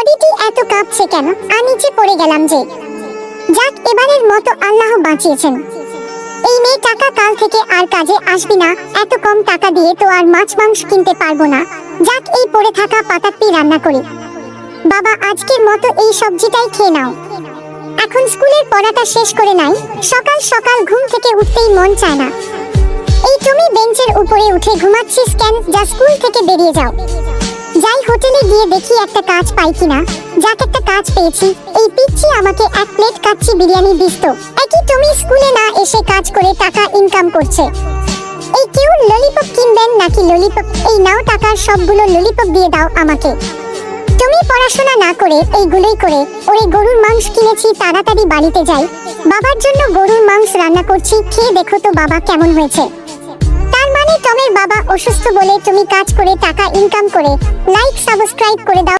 বডিটি এত কাঁপছে কেন? আর নিচে পড়ে গেলাম যে। যাক, এবারের মতো আল্লাহ বাঁচিয়েছেন। এই মেয়ে টাকা কাল থেকে আর কাজে আসবি না। এত কম টাকা দিয়ে তো আর মাছ মাংস কিনতে পারব না। যাক, এই পড়ে থাকা পাতাটি রান্না করি। বাবা, আজকের মতো এই সবজিটাই খেয়ে নাও। এখন স্কুলের পড়াটা শেষ করে নাই। সকাল সকাল ঘুম থেকে উঠতেই মন চায় না। এই তুমি বেঞ্চের উপরে উঠে ঘুমাচ্ছিস কেন? যা স্কুল থেকে বেরিয়ে যাও। যাই হোটেলে গিয়ে দেখি একটা কাজ পাই কিনা। যাক, একটা কাজ পেয়েছি। এই পিচ্ছি আমাকে এক প্লেট কাচ্চি বিরিয়ানি দিত একই তুমি স্কুলে না এসে কাজ করে টাকা ইনকাম করছে? এই কেউ ললিপপ কিনবেন নাকি ললিপপ এই নাও টাকার সবগুলো ললিপপ দিয়ে দাও আমাকে। তুমি পড়াশোনা না করে এইগুলোই করে, ওরে গরুর মাংস কিনেছি, তাড়াতাড়ি বাড়িতে যাই। বাবার জন্য গরুর মাংস রান্না করছি, খেয়ে দেখো তো বাবা কেমন হয়েছে। বাবা অসুস্থ বলে তুমি কাজ করে টাকা ইনকাম করে লাইক সাবস্ক্রাইব করে দাও।